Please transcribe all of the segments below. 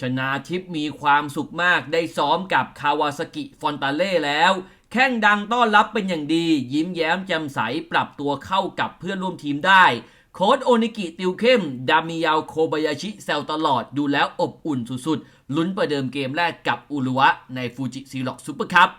ชนาทิพมีความสุขมากได้ซ้อมกับคาวาซากิฟอนตาเล่แล้ว แข้งดังต้อนรับเป็นอย่างดี ยิ้มแย้มแจ่มใสปรับตัวเข้ากับเพื่อนร่วมทีมได้ โค้ดโอนิกิติวเข้ม ดามิยาวโคบายาชิแซวตลอดดูแล้วอบอุ่นสุดๆ ลุ้นประเดิมเกมแรกกับอุรุวะในฟูจิซีล็อกซูเปอร์คัพ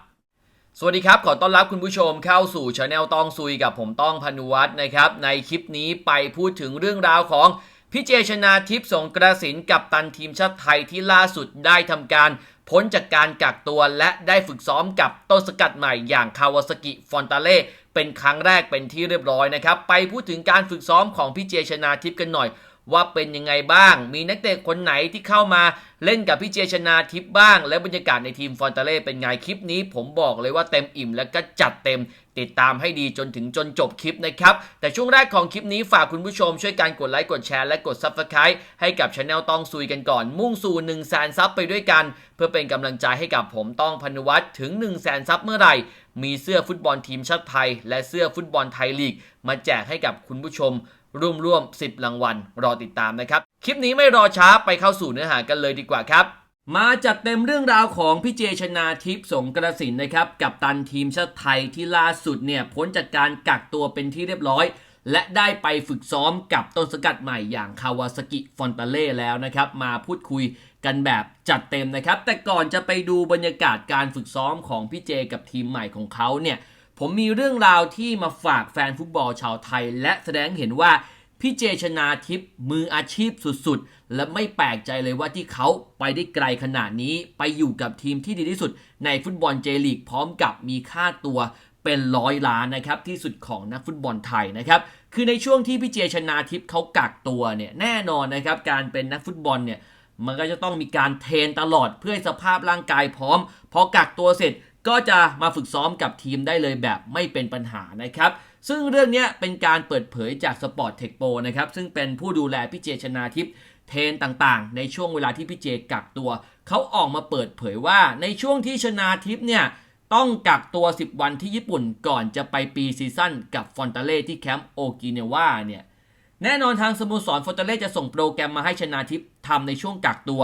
สวัสดีครับ ขอต้อนรับคุณผู้ชมเข้าสู่ช anel ต้องซุยกับผมต้องพนุวัฒน์นะครับ ในคลิปนี้ไปพูดถึงเรื่องราวของ พี่เจชนาทิพย์สงกระสินกับตันทีมชาติไทยที่ล่าสุดได้ทำการพ้นจากการกักตัวและได้ฝึกซ้อมกับต้นสกัดใหม่อย่างคาวาซากิฟอนตาเล่เป็นครั้งแรกเป็นที่เรียบร้อยนะครับ ไปพูดถึงการฝึกซ้อมของพี่เจชนาทิพย์กันหน่อย ว่าเป็นยังไงบ้าง มีนักเตะคนไหนที่เข้ามาเล่นกับพี่เจชนาทิพย์บ้าง และบรรยากาศในทีมฟอนตาเล่เป็นไงคลิปนี้ ผมบอกเลยว่าเต็มอิ่มและก็จัดเต็ม ติดตามให้ดีจนถึงจนจบคลิปนะครับ แต่ช่วงแรกของคลิปนี้ฝากคุณผู้ชมช่วยการกดไลค์กดแชร์และกด Subscribe ให้กับช anel ต้องซุยกันก่อน มุ่งสู่1 0 0 0 0แสนซับไปด้วยกัน เพื่อเป็นกำลังใจให้กับผมต้องพนุวัตรถึง 1 0 0 0 0แสนซับเมื่อไหร่มีเสื้อฟุตบอลทีมชาติไทย และเสื้อฟุตบอลไทยลีก มาแจกให้กับคุณผู้ชม ร่วมๆ10 รางวัล รอติดตามนะครับ คลิปนี้ไม่รอช้าไปเข้าสู่เนื้อหากันเลยดีกว่าครับ มาจัดเต็มเรื่องราวของพี่เจชนาทิพย์สงกระสินนะครับ กับตันทีมชาติไทยที่ล่าสุดเนี่ยพ้นจากการกักตัวเป็นที่เรียบร้อย และได้ไปฝึกซ้อมกับต้นสกัดใหม่อย่างคาวาซากิฟอนตาเล่แล้วนะครับ มาพูดคุยกันแบบจัดเต็มนะครับ แต่ก่อนจะไปดูบรรยากาศการฝึกซ้อมของพี่เจกับทีมใหม่ของเขาเนี่ย ผมมีเรื่องราวที่มาฝากแฟนฟุตบอลชาวไทย และแสดงเห็นว่าพี่เจชนาทิพย์มืออาชีพสุดๆ และไม่แปลกใจเลยว่าที่เขาไปได้ไกลขนาดนี้ ไปอยู่กับทีมที่ดีที่สุด ในฟุตบอลเจลีกพร้อมกับมีค่าตัวเป็นร้อยล้านนะครับที่สุดของนักฟุตบอลไทยนะครับคือในช่วงที่พี่เจชนาทิพย์เขากักตัวเนี่ยแน่นอนนะครับการเป็นนักฟุตบอลเนี่ยมันก็จะต้องมีการเทรนตลอดเพื่อให้สภาพร่างกายพร้อมพอกักตัวเสร็จ ก็จะมาฝึกซ้อมกับทีมได้เลยแบบไม่เป็นปัญหานะครับ ซึ่งเรื่องนี้เป็นการเปิดเผยจาก Sport Tech Pro นะครับ ซึ่งเป็นผู้ดูแลพี่เจชนาทิพย์เทรนต่างๆ ในช่วงเวลาที่พี่เจกักตัว เขาออกมาเปิดเผยว่าในช่วงที่ชนาทิพย์เนี่ยต้องกักตัว 10 วันที่ญี่ปุ่นก่อนจะไปปีซีซั่นกับฟอนตาเล่ที่แคมป์โอกิเนวาเนี่ยแน่นอนทางสโมสรฟอร์ตาเล่จะส่งโปรแกรมมาให้ชนาทิพย์ทำในช่วงกักตัว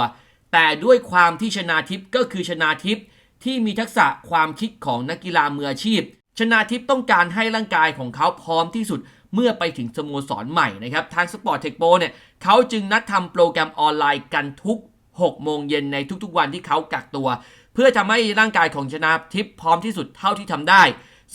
แต่ด้วยความที่ชนาทิพย์ก็คือชนาทิพย์ ที่มีทักษะความคิดของนักกีฬามืออาชีพ ชนาทิพย์ต้องการให้ร่างกายของเขาพร้อมที่สุดเมื่อไปถึงสโมสรใหม่นะครับ ทางสปอร์ตเทคโปเนี่ยเขาจึงนัดทำโปรแกรมออนไลน์กันทุก 6 โมงเย็นในทุกๆวันที่เขากักตัว เพื่อทำให้ร่างกายของชนาทิพย์พร้อมที่สุดเท่าที่ทำได้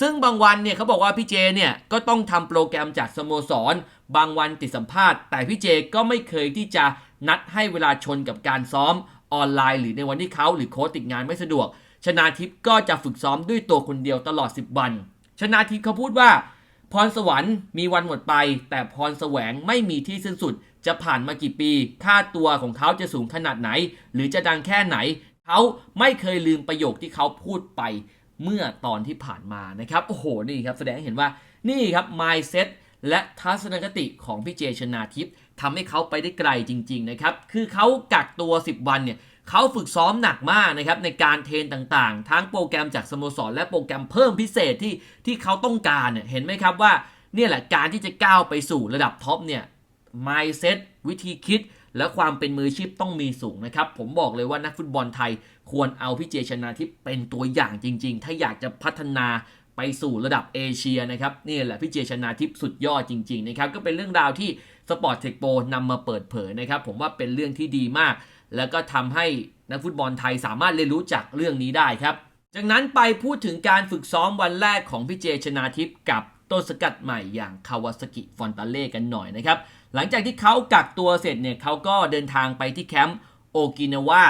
ซึ่งบางวันเนี่ยเขาบอกว่าพี่เจเนี่ยก็ต้องทำโปรแกรมจากสโมสร บางวันติดสัมภาษณ์ แต่พี่เจก็ไม่เคยที่จะนัดให้เวลาชนกับการซ้อมออนไลน์ หรือในวันที่เขาหรือโค้ชติดงานไม่สะดวก ชนาทิพย์ก็จะฝึกซ้อมด้วยตัวคนเดียวตลอด 10 วัน ชนาทิพย์เขาพูดว่า พรสวรรค์มีวันหมดไป แต่พรแสวงไม่มีที่สิ้นสุด จะผ่านมากี่ปี ค่าตัวของเขาจะสูงขนาดไหน หรือจะดังแค่ไหน เขาไม่เคยลืมประโยคที่เขาพูดไปเมื่อตอนที่ผ่านมานะครับ โอ้โห นี่ครับ แสดงให้เห็นว่า นี่ครับ mindset และทัศนคติของพี่เจชนาทิพย์ทำให้เขาไปได้ไกลจริง ๆ นะครับ คือเขากักตัว 10 วันเนี่ย เขาฝึกซ้อมหนักมากนะครับในการเทรนต่างๆ ทั้งโปรแกรมจากสโมสร และโปรแกรมเพิ่มพิเศษที่ที่เขาต้องการเนี่ยเห็นไหมครับว่าเนี่ยแหละการที่จะก้าวไปสู่ระดับท็อปเนี่ย mindset วิธีคิด และความเป็นมืออาชีพต้องมีสูงนะครับ ผมบอกเลยว่านักฟุตบอลไทยควรเอาพี่เจชนาทิพย์เป็นตัวอย่างจริง ๆ ถ้าอยากจะพัฒนาไปสู่ระดับเอเชียนะครับนี่แหละพี่เจชนาทิพย์สุดยอดจริง ๆ นะครับ ก็เป็นเรื่องราวที่สปอร์ตเทคโปนำมาเปิดเผยนะครับ ผมว่าเป็นเรื่องที่ดีมาก แล้วก็ทำให้นักฟุตบอลไทยสามารถเรียนรู้จากเรื่องนี้ได้ครับ จากนั้นไปพูดถึงการฝึกซ้อมวันแรกของพี่เจชนาทิพย์กับต้นสกัดใหม่อย่างคาวาซากิฟอนตาเล่กันหน่อยนะครับ หลังจากที่เขากักตัวเสร็จเนี่ยเขาก็เดินทางไปที่แคมป์โอกินาวา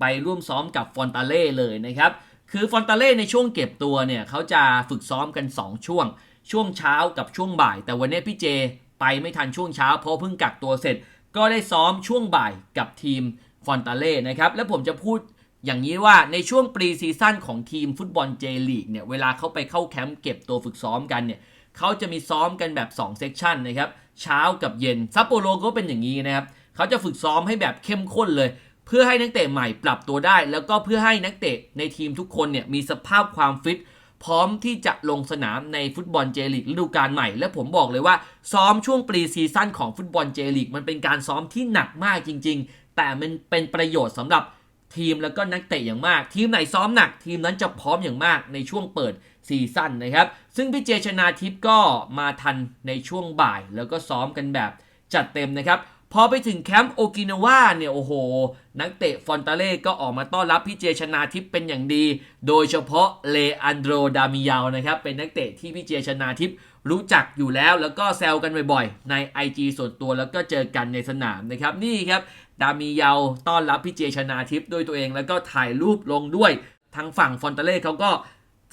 ไปร่วมซ้อมกับฟอนตาเล่เลยนะครับ คือฟอนตาเล่ในช่วงเก็บตัวเนี่ยเขาจะฝึกซ้อมกัน 2 ช่วง ช่วงเช้ากับช่วงบ่าย แต่วันนี้พี่เจไปไม่ทันช่วงเช้าเพราะเพิ่งกักตัวเสร็จ ก็ได้ซ้อมช่วงบ่ายกับทีม ฟอนตาเล่นะครับและผมจะพูดอย่างนี้ว่าในช่วงปรีซีซั่นของทีมฟุตบอลเจลีกเนี่ยเวลาเขาไปเข้าแคมป์เก็บตัวฝึกซ้อมกันเนี่ยเขาจะมีซ้อมกันแบบ2เซกชันนะครับเช้ากับเย็นซัปโปโรก็เป็นอย่างนี้นะครับเขาจะฝึกซ้อมให้แบบเข้มข้นเลย เพื่อให้นักเตะใหม่ปรับตัวได้ แล้วก็เพื่อให้นักเตะในทีมทุกคนเนี่ยมีสภาพความฟิตพร้อมที่จะลงสนามในฟุตบอลเจลีกฤดูกาลใหม่ และผมบอกเลยว่าซ้อมช่วงปรีซีซั่นของฟุตบอลเจลีกมันเป็นการซ้อมที่หนักมากจริงๆ แต่มันเป็นประโยชน์สำหรับทีมแล้วก็นักเตะอย่างมาก ทีมไหนซ้อมหนัก ทีมนั้นจะพร้อมอย่างมากในช่วงเปิดซีซั่นนะครับ ซึ่งพี่เจชนาทิพย์ก็มาทันในช่วงบ่าย แล้วก็ซ้อมกันแบบจัดเต็มนะครับ พอไปถึงแคมป์โอกินาวาเนี่ยโอ้โห นักเตะฟอนตาเล่ก็ออกมาต้อนรับพี่เจชนาทิพย์เป็นอย่างดี โดยเฉพาะเลอันโดรดามิยาวนะครับ เป็นนักเตะที่พี่เจชนาทิพย์รู้จักอยู่แล้วแล้วก็แซวกันบ่อยๆ ใน IG ส่วนตัวแล้วก็เจอกันในสนามนะครับนี่ครับ ดามิยาวต้อนรับพี่เจชนาทิพย์ด้วยตัวเอง แล้วก็ถ่ายรูปลงด้วยทางฝั่งฟอนตาเล่เขาก็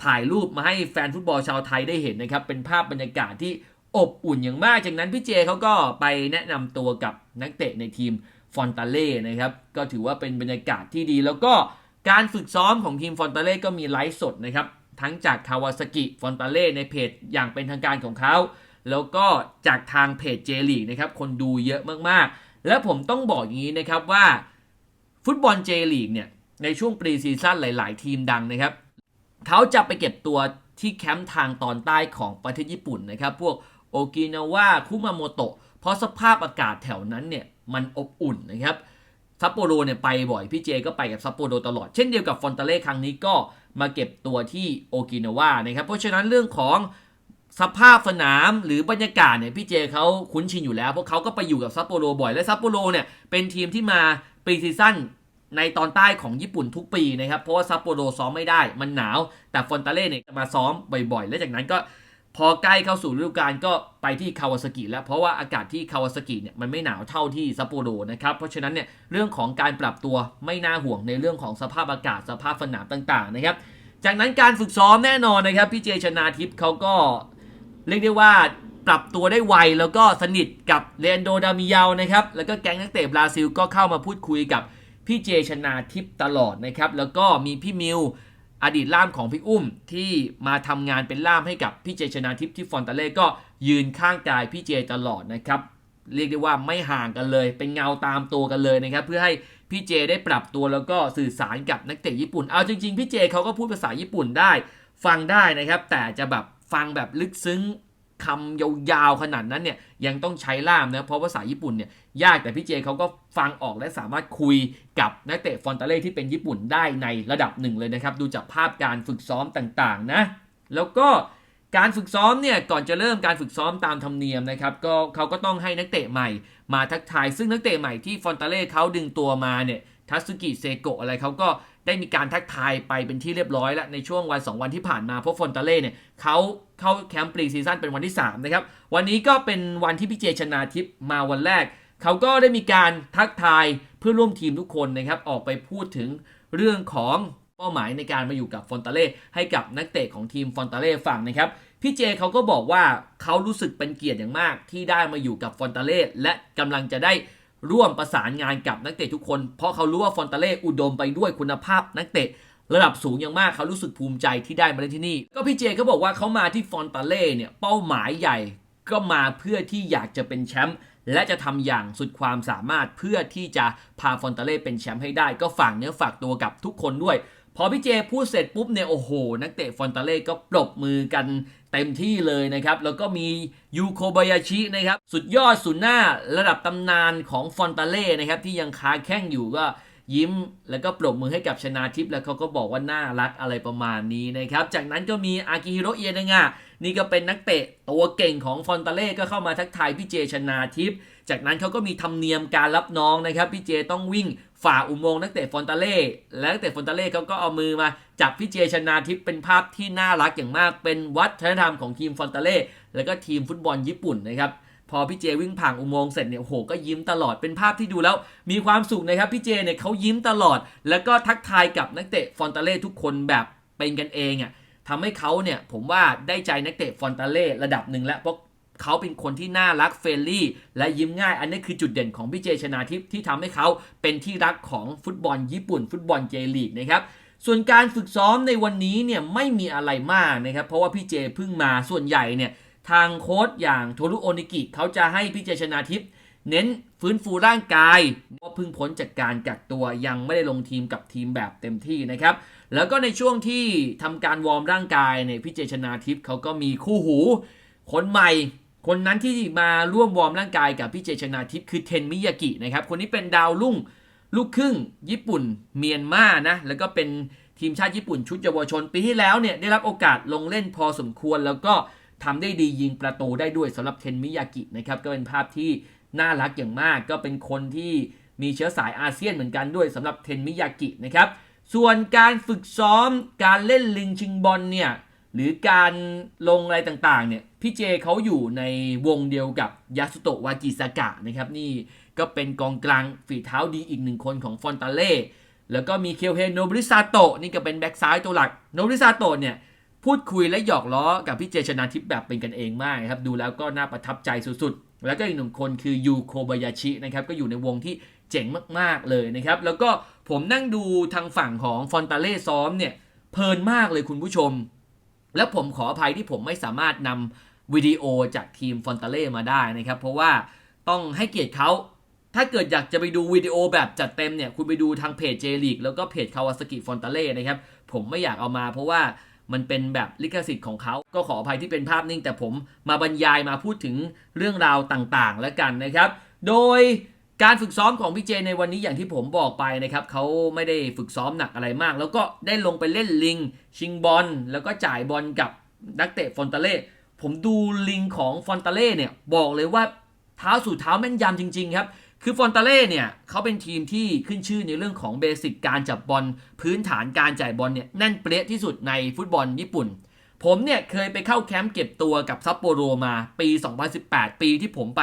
ถ่ายรูปมาให้แฟนฟุตบอลชาวไทยได้เห็นนะครับ เป็นภาพบรรยากาศที่อบอุ่นอย่างมาก จากนั้นพี่เจเขาก็ไปแนะนำตัวกับนักเตะในทีมฟอนตาเล่นะครับ ก็ถือว่าเป็นบรรยากาศที่ดี แล้วก็การฝึกซ้อมของทีมฟอนตาเล่ก็มีไลฟ์สดนะครับ ทั้งจากคาวาซากิฟอนตาเล่ในเพจอย่างเป็นทางการของเขา แล้วก็จากทางเพจเจลีกนะครับ คนดูเยอะมากๆ และผมต้องบอกอย่างนี้นะครับว่าฟุตบอลเจลีกเนี่ยในช่วงปรีซีซั่นหลาย ๆ ทีมดังนะครับเขาจะไปเก็บตัวที่แคมป์ทางตอนใต้ของประเทศญี่ปุ่นนะครับ พวกโอกินาวาคุมาโมโตะเพราะสภาพอากาศแถวนั้นเนี่ยมันอบอุ่นนะครับซัปโปโรเนี่ยไปบ่อย พี่เจก็ไปกับซัปโปโรตลอด เช่นเดียวกับฟอนตาเล่ครั้งนี้ก็มาเก็บตัวที่โอกินาวานะครับ เพราะฉะนั้นเรื่องของ สภาพสนามหรือบรรยากาศเนี่ยพี่เจเขาคุ้นชินอยู่แล้วเพราะเขาก็ไปอยู่กับซัปโปโรบ่อยและซัปโปโรเนี่ยเป็นทีมที่มาปรีซีซั่นในตอนใต้ของญี่ปุ่นทุกปีนะครับ เพราะว่าซัปโปโรซ้อมไม่ได้มันหนาว แต่ฟอนตาเล่เนี่ยมาซ้อมบ่อยๆ และจากนั้นก็พอใกล้เข้าสู่ฤดูกาลก็ไปที่คาวาซากิแล้วเพราะว่าอากาศที่คาวาซากิเนี่ยมันไม่หนาวเท่าที่ซัปโปโรนะครับ เพราะฉะนั้นเนี่ยเรื่องของการปรับตัวไม่น่าห่วงในเรื่องของสภาพอากาศสภาพสนามต่างๆนะครับ จากนั้นการฝึกซ้อมแน่นอนนะครับพี่เจชนาทิพย์เขาก็ เรียกได้ว่าปรับตัวได้ไวแล้วก็สนิทกับเลนโดดามิยาวนะครับ แล้วก็แก๊งนักเตะบราซิลก็เข้ามาพูดคุยกับพี่เจชนาทิพตลอดนะครับ แล้วก็มีพี่มิวอดีตล่ามของพี่อุ้มที่มาทำงานเป็นล่ามให้กับพี่เจชนาทิพที่ฟอนตาเล่ก็ยืนข้างกายพี่เจตลอดนะครับ เรียกได้ว่าไม่ห่างกันเลย เป็นเงาตามตัวกันเลยนะครับ เพื่อให้พี่เจได้ปรับตัวแล้วก็สื่อสารกับนักเตะญี่ปุ่น เอาจริงๆพี่เจเขาก็พูดภาษาญี่ปุ่นได้ฟังได้นะครับ แต่จะแบบ ฟังแบบลึกซึ้งคำยาวๆขนาดนั้นเนี่ยยังต้องใช้ล่ามนะเพราะภาษาญี่ปุ่นเนี่ยยากแต่พี่เจเขาก็ฟังออกและสามารถคุยกับนักเตะฟอนตาเล่ที่เป็นญี่ปุ่นได้ในระดับหนึ่งเลยนะครับ ดูจากภาพการฝึกซ้อมต่างๆนะแล้วก็การฝึกซ้อมเนี่ยก่อนจะเริ่มการฝึกซ้อมตามธรรมเนียมนะครับก็เขาก็ต้องให้นักเตะใหม่มาทักทาย ซึ่งนักเตะใหม่ที่ฟอนตาเล่เขาดึงตัวมาเนี่ยทัสุกิเซโกะอะไรเขาก็ ได้มีการทักทายไปเป็นที่เรียบร้อยแล้วในช่วงวัน 2 วันที่ผ่านมาเพราะฟอนตาเล่เนี่ยเขาเข้าแคมป์ปรีซีซั่นเป็นวันที่3นะครับวันนี้ก็เป็นวันที่พี่เจชนาทิพย์มาวันแรก เขาก็ได้มีการทักทายเพื่อร่วมทีมทุกคนนะครับออกไปพูดถึงเรื่องของเป้าหมายในการมาอยู่กับฟอนตาเล่ให้กับนักเตะของทีมฟอนตาเล่ฟังนะครับพี่เจเขาก็บอกว่าเขารู้สึกเป็นเกียรติอย่างมากที่ได้มาอยู่กับฟอนตาเล่และกำลังจะได้ ร่วมประสานงานกับนักเตะทุกคน เพราะเขารู้ว่าฟอนตาเล่อุดมไปด้วยคุณภาพนักเตะระดับสูงอย่างมากเขารู้สึกภูมิใจที่ได้มาเล่นที่นี่ ก็พี่เจเขาบอกว่าเขามาที่ฟอนตาเล่เนี่ยเป้าหมายใหญ่ก็มาเพื่อที่อยากจะเป็นแชมป์และจะทำอย่างสุดความสามารถเพื่อที่จะพาฟอนตาเล่เป็นแชมป์ให้ได้ ก็ฝากเนื้อฝากตัวกับทุกคนด้วย พอพี่เจพูดเสร็จปุ๊บเนี่ยโอ้โห นักเตะฟอนตาเล่ก็ปรบมือกันเต็มที่เลยนะครับ แล้วก็มียูโคบายาชินะครับ สุดยอดสุดหน้าระดับตำนานของฟอนตาเล่นะครับ ที่ยังค้าแข้งอยู่ก็ยิ้ม แล้วก็ปรบมือให้กับชนาทิพย์แล้วเขาก็บอกว่าน่ารักอะไรประมาณนี้นะครับ จากนั้นก็มีอากิฮิโรเอียนงะนี่ก็เป็นนักเตะตัวเก่งของฟอนตาเล่ก็เข้ามาทักทายพี่เจชนาทิพย์จากนั้นเขาก็มีธรรมเนียมการรับน้องนะครับพี่เจต้องวิ่ง ฝ่าอุโมงค์นักเตะฟอนตาเล่และนักเตะฟอนตาเล่เขาก็เอามือมาจับพี่เจชนาทิพย์เป็นภาพที่น่ารักอย่างมาก เป็นวัฒนธรรมของทีมฟอนตาเล่แล้วก็ทีมฟุตบอลญี่ปุ่นนะครับพอพี่เจวิ่งผ่านอุโมงค์เสร็จเนี่ยโหก็ยิ้มตลอดเป็นภาพที่ดูแล้ว มีความสุขนะครับพี่เจเนี่ยเขายิ้มตลอด แล้วก็ทักทายกับนักเตะฟอนตาเล่ทุกคนแบบเป็นกันเองอะทำให้เขาเนี่ยผมว่าได้ใจนักเตะฟอนตาเล่ระดับหนึ่งแล้วเพราะ เขาเป็นคนที่น่ารักเฟรนลี่ และยิ้มง่าย อันนี้คือจุดเด่นของพี่เจชนาทิพย์ที่ทำให้เขาเป็นที่รักของฟุตบอลญี่ปุ่น ฟุตบอลเจลีกนะครับส่วนการฝึกซ้อมในวันนี้เนี่ยไม่มีอะไรมากนะครับ เพราะว่าพี่เจเพิ่งมาส่วนใหญ่เนี่ยทางโค้ชอย่างโทรุโอนิกิเขาจะให้พี่เจชนาทิพย์เน้นฟื้นฟูร่างกายเพราะเพิ่งพ้นจากการกักตัวยังไม่ได้ลงทีมกับทีมแบบเต็มที่นะครับ แล้วก็ในช่วงที่ทำการวอร์มร่างกายเนี่ยพี่เจชนาทิพย์เขาก็มีคู่หู คนใหม่ คนนั้นที่มาร่วมวอร์มร่างกายกับพี่เจชนาทิพย์คือเทนมิยากินะครับ คนนี้เป็นดาวรุ่งลูกครึ่งญี่ปุ่นเมียนมานะ แล้วก็เป็นทีมชาติญี่ปุ่นชุดเยาวชนปีที่แล้วเนี่ยได้รับโอกาสลงเล่นพอสมควร แล้วก็ทำได้ดียิงประตูได้ด้วยสำหรับเทนมิยากินะครับก็เป็นภาพที่น่ารักอย่างมาก ก็เป็นคนที่มีเชื้อสายอาเซียนเหมือนกันด้วยสำหรับเทนมิยากินะครับส่วนการฝึกซ้อมการเล่นลิงชิงบอลเนี่ย หรือการลงอะไรต่างๆเนี่ยพี่เจเขาอยู่ในวงเดียวกับยาสุโตะวาจิสากะนะครับนี่ก็เป็นกองกลางฝีเท้าดีอีกหนึ่งคนของฟอนตาเล่แล้วก็มีเคียวเฮโนบริซาโตะนี่ก็เป็นแบ็กซ้ายตัวหลักโนบริซาโตะเนี่ยพูดคุยและหยอกล้อกับพี่เจชนาทิพย์แบบเป็นกันเองมากนะครับดูแล้วก็น่าประทับใจสุดๆ แล้วก็อีกหนึ่งคนคือยูโคบายาชินะครับก็อยู่ในวงที่เจ๋งมากๆเลยนะครับแล้วก็ผมนั่งดูทางฝั่งของฟอนตาเล่ซ้อมเนี่ยเพลินมากเลยคุณผู้ชม แล้วผมขออภัยที่ผมไม่สามารถนำวิดีโอจากทีมฟอนตาเล่มาได้นะครับ เพราะว่าต้องให้เกียรติเขาถ้าเกิดอยากจะไปดูวิดีโอแบบจัดเต็มเนี่ย คุณไปดูทางเพจเจลีกแล้วก็เพจคาวาสกิฟอนตาเล่นะครับ ผมไม่อยากเอามาเพราะว่ามันเป็นแบบลิขสิทธิ์ของเขา ก็ขออภัยที่เป็นภาพนิ่ง แต่ผมมาบรรยายมาพูดถึงเรื่องราวต่างๆ แล้วกันนะครับ โดย การฝึกซ้อมของพี่เจในวันนี้อย่างที่ผมบอกไปนะครับเขาไม่ได้ฝึกซ้อมหนักอะไรมาก แล้วก็ได้ลงไปเล่นลิง ชิงบอลแล้วก็จ่ายบอลกับนักเตะฟอนตาเล่ผมดูลิงของฟอนตาเล่เนี่ยบอกเลยว่าเท้าสู่เท้าแม่นยำจริง ๆ ครับ คือฟอนตาเล่เนี่ยเขาเป็นทีมที่ขึ้นชื่อในเรื่องของเบสิกการจับบอลพื้นฐานการจ่ายบอลเนี่ยแน่นเปรี้ยที่สุดในฟุตบอลญี่ปุ่น ผมเนี่ยเคยไปเข้าแคมป์เก็บตัวกับซัปโปโรมาปี 2018 ปีที่ผมไป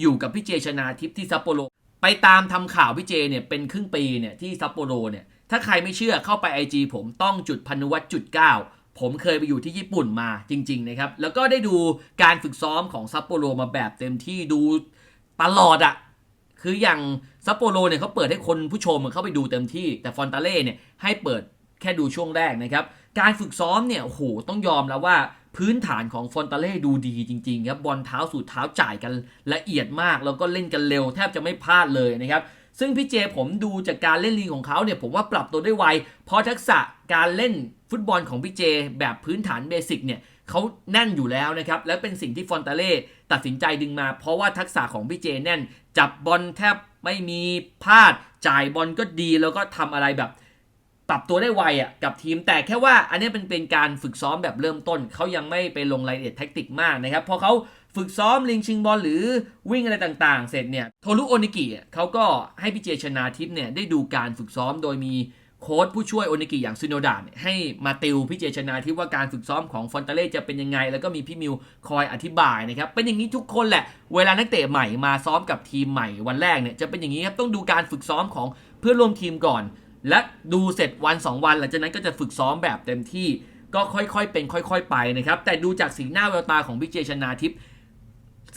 อยู่กับพี่เจชนาทิพย์ที่ซัปโปโรไปตามทำข่าวพี่เจเนี่ยเป็นครึ่งปีเนี่ยที่ซัปโปโรเนี่ยถ้าใครไม่เชื่อเข้าไป IG ผมต้องจุดพันวัตจุดเก้าผมเคยไปอยู่ที่ญี่ปุ่นมาจริงๆนะครับ แล้วก็ได้ดูการฝึกซ้อมของซัปโปโรมาแบบเต็มที่ดูตลอดอะคืออย่างซัปโปโรเนี่ยเขาเปิดให้คนผู้ชมเข้าไปดูเต็มที่ แต่ฟอนตาเล่เนี่ยให้เปิดแค่ดูช่วงแรกนะครับ การฝึกซ้อมเนี่ยโหต้องยอมแล้วว่า พื้นฐานของฟอนตาเล่ดูดีจริงๆครับบอลเท้าสู่เท้าจ่ายกันละเอียดมาก แล้วก็เล่นกันเร็วแทบจะไม่พลาดเลยนะครับซึ่งพี่เจผมดูจากการเล่นลีกของเขาเนี่ยผมว่าปรับตัวได้ไวเพราะทักษะการเล่นฟุตบอลของพี่เจ แบบพื้นฐานเบสิกเนี่ยเขาแน่นอยู่แล้วนะครับ และเป็นสิ่งที่ฟอนตาเล่ตัดสินใจดึงมา เพราะว่าทักษะของพี่เจแน่น จับบอลแทบไม่มีพลาด จ่ายบอลก็ดีแล้วก็ทำอะไรแบบ ปรับตัวได้ไวอะกับทีมแต่แค่ว่าอันนี้เป็นเป็นการฝึกซ้อมแบบเริ่มต้น เขายังไม่ไปลงรายละเอียดแท็กติกมากนะครับพอเขาฝึกซ้อมลิงชิงบอลหรือวิ่งอะไรต่างๆ เสร็จเนี่ยโทรุโอนิกิเขาก็ให้พี่เจชนาทิพย์เนี่ยได้ดูการฝึกซ้อมโดยมีโค้ชผู้ช่วยโอนิกิอย่างซิโนดาให้มาติวพี่เจชนาทิพย์ว่าการฝึกซ้อมของฟอนตาเล่จะเป็นยังไง แล้วก็มีพี่มิวคอยอธิบายนะครับเป็นอย่างนี้ทุกคนแหละ เวลานักเตะใหม่มาซ้อมกับทีมใหม่วันแรกเนี่ยจะเป็นอย่างนี้ครับต้องดูการฝึกซ้อมของเพื่อนร่วมทีมก่อน และดูเสร็จวัน 2 วันหลังจากนั้นก็จะฝึกซ้อมแบบเต็มที่ก็ค่อยๆ เป็นค่อย ๆ ไปนะครับ แต่ดูจากสีหน้าแววตาของพี่เจชนาทิพย์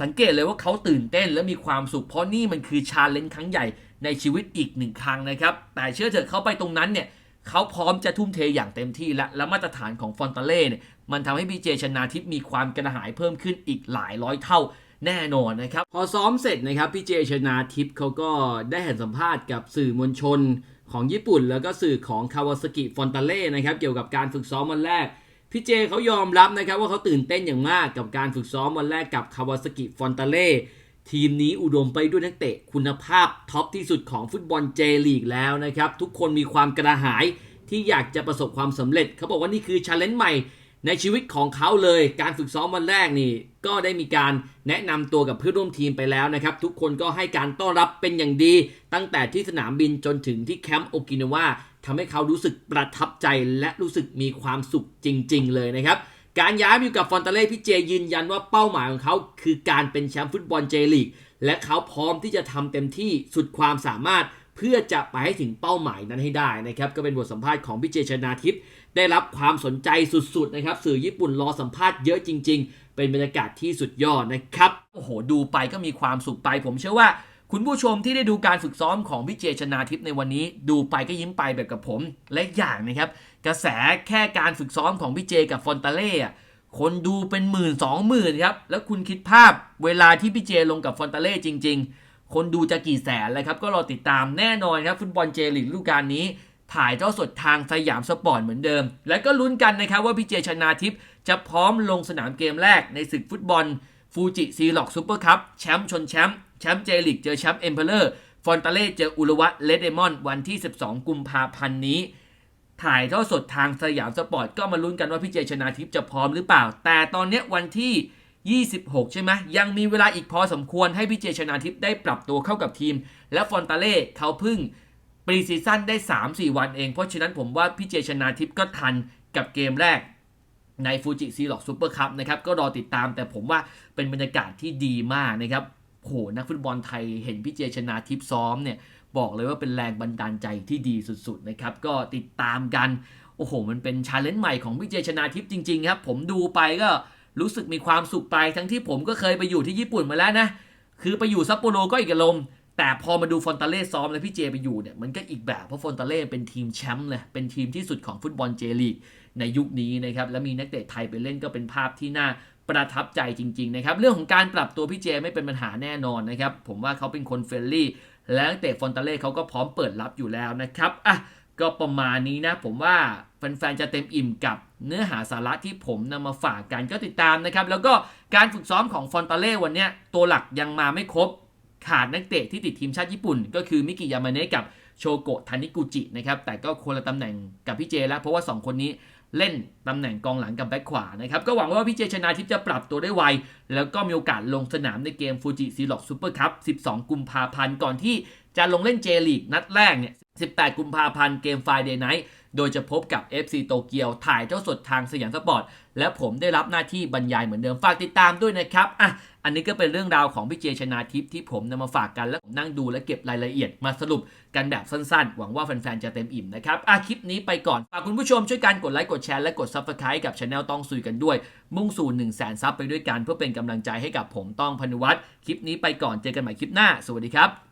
สังเกตเลยว่าเขาตื่นเต้นและมีความสุข เพราะนี่มันคือชาเลนจ์ครั้งใหญ่ในชีวิตอีกหนึ่งครั้งนะครับ แต่เชื่อเถอะเขาไปตรงนั้นเนี่ยเขาพร้อมจะทุ่มเทอย่างเต็มที่และและมาตรฐานของฟอนตาเล่เนี่ยมันทำให้พี่เจชนาทิพย์มีความกระหายเพิ่มขึ้นอีกหลายร้อยเท่าแน่นอนนะครับ พอซ้อมเสร็จนะครับพี่เจชนาทิพย์เขาก็ได้ให้สัมภาษณ์กับสื่อมวลชน ของญี่ปุ่น แล้วก็สื่อของคาวาสกิฟอนตาเล่นะครับเกี่ยวกับการฝึกซ้อมวันแรกพี่เจเขายอมรับนะครับว่าเขาตื่นเต้นอย่างมากกับการฝึกซ้อมวันแรกกับคาวาสกิฟอนตาเล่ทีมนี้อุดมไปด้วยนักเตะคุณภาพท็อปที่สุดของฟุตบอลเจลีกแล้วนะครับ ทุกคนมีความกระหายที่อยากจะประสบความสำเร็จ เขาบอกว่านี่คือชาเลนจ์ใหม่ ในชีวิตของเขาเลยการฝึกซ้อมวันแรกนี่ ก็ได้มีการแนะนำตัวกับเพื่อนร่วมทีมไปแล้วนะครับ ทุกคนก็ให้การต้อนรับเป็นอย่างดี ตั้งแต่ที่สนามบินจนถึงที่แคมป์โอกินาวาทำให้เขารู้สึกประทับใจและรู้สึกมีความสุขจริง ๆ เลยนะครับ การย้ายมาอยู่กับฟอนตาเล่พี่เจยืนยันว่าเป้าหมายของเขา คือการเป็นแชมป์ฟุตบอลเจลีกและเขาพร้อมที่จะทำเต็มที่สุดความสามารถเพื่อจะไปให้ถึงเป้าหมายนั้นให้ได้นะครับ ก็เป็นบทสัมภาษณ์ของพี่เจชนาทิพย์ ได้รับความสนใจสุดๆนะครับสื่อญี่ปุ่นรอสัมภาษณ์เยอะจริง ๆ เป็นบรรยากาศที่สุดยอดนะครับโอ้โหดูไปก็มีความสุขไป ผมเชื่อว่าคุณผู้ชมที่ได้ดูการฝึกซ้อมของพี่เจชนาทิพย์ในวันนี้ ดูไปก็ยิ้มไปแบบกับผม และอย่างนะครับกระแสแค่การฝึกซ้อมของพี่เจกับฟอนตาเล่คนดูเป็นหมื่นสองหมื่นครับแล้วคุณคิดภาพเวลาที่พี่เจลงกับฟอนตาเล่จริง ๆ คนดูจะกี่แสนเลยครับก็รอติดตามแน่นอนครับฟุตบอลเจลีกฤดูกาลนี้ ถ่ายเท่าสดทางสยามสปอร์ตเหมือนเดิม และก็ลุ้นกันนะครับว่าพี่เจชนาทิพย์จะพร้อมลงสนามเกมแรกในศึกฟุตบอลฟูจิซีล็อกซูเปอร์คัพแชมป์ชนแชมป์แชมป์เจลีกเจอแชมป์เอ็มเพลเลอร์ฟอนตาเล่เจออุลวะเลดเดมอน วันที่ 12 กุมภาพันธ์นี้ ถ่ายทอดสดทางสยามสปอร์ตก็มาลุ้นกันว่าพี่เจชนาทิพย์จะพร้อมหรือเปล่า แต่ตอนนี้วันที่ 26 ใช่ไหมยังมีเวลาอีกพอสมควรให้พี่เจชนาทิพย์ได้ปรับตัวเข้ากับทีม และฟอนตาเล่เขาพิ่ง ปรีซีซั่นได้ 3-4 วันเอง เพราะฉะนั้นผมว่าพี่เจชนาทิพย์ก็ทันกับเกมแรกในฟูจิซีล็อกซูเปอร์คัพนะครับก็รอติดตามแต่ผมว่าเป็นบรรยากาศที่ดีมากนะครับโหนักฟุตบอลไทยเห็นพี่เจชนาทิพย์ซ้อมเนี่ยบอกเลยว่าเป็นแรงบันดาลใจที่ดีสุดๆนะครับก็ติดตามกัน โอ้โห มันเป็นชาเลนจ์ใหม่ของพี่เจชนาทิพย์จริงๆครับผมดูไปก็รู้สึกมีความสุขไปทั้งที่ผมก็เคยไปอยู่ที่ญี่ปุ่นมาแล้วนะคือไปอยู่ซัปโปโรก็อีกอารมณ์ แต่พอมาดูฟอนตาเล่ซ้อมแล้วพี่เจไปอยู่เนี่ยมันก็อีกแบบเพราะฟอนตาเล่เป็นทีมแชมป์เลยเป็นทีมที่สุดของฟุตบอลเจลีกในยุคนี้นะครับและมีนักเตะไทยไปเล่นก็เป็นภาพที่น่าประทับใจจริงๆนะครับเรื่องของการปรับตัวพี่เจไม่เป็นปัญหาแน่นอนนะครับผมว่าเขาเป็นคนเฟรนลี่และนักเตะฟอนตาเล่เขาก็พร้อมเปิดรับอยู่แล้วนะครับอะก็ประมาณนี้นะผมว่าแฟนๆ จะเต็มอิ่มกับเนื้อหาสาระที่ผมนำมาฝากกันก็ติดตามนะครับ แล้วก็การฝึกซ้อมของฟอนตาเล่วันนี้ตัวหลักยังมาไม่ครบ ขาดนักเตะที่ติดทีมชาติญี่ปุ่น ก็คือมิกิยามาเนะกับโชโกะทานิกุจินะครับแต่ก็คนละตำแหน่งกับพี่เจแล้วเพราะว่า 2 คนนี้เล่นตำแหน่งกองหลังกับแบ็คขวานะครับก็หวังว่าพี่เจชนาทิพย์จะปรับตัวได้ไว แล้วก็มีโอกาสลงสนามในเกมฟูจิซีล็อกซูเปอร์คัพ12 กุมภาพันธ์ก่อนที่จะลงเล่นเจลีกนัดแรกเนี่ย 18 กุมภาพันธ์เกม Friday Night โดยจะพบกับ FC โตเกียวถ่ายเจ้าสดทางสยามสปอร์ต และผมได้รับหน้าที่บรรยายเหมือนเดิม ฝากติดตามด้วยนะครับ อะ อันนี้ก็เป็นเรื่องราวของพี่เจชนาทิพย์ที่ผมนำมาฝากกัน แล้วผมนั่งดูและเก็บรายละเอียดมาสรุปกันแบบสั้นๆ หวังว่าแฟนๆ จะเต็มอิ่มนะครับ อะ คลิปนี้ไปก่อน ฝากคุณผู้ชมช่วยกันกดไลค์กดแชร์และกด Subscribe กับช anel ต้องซุยกันด้วย มุ่งสู่1 0 0 0 0แสนซับไปด้วยกันเพื่อเป็นกำลังใจให้กับผมต้องพนุวัฒน์คลิปนี้ไปก่อนเจอกันใหม่คลิปหน้า สวัสดีครับ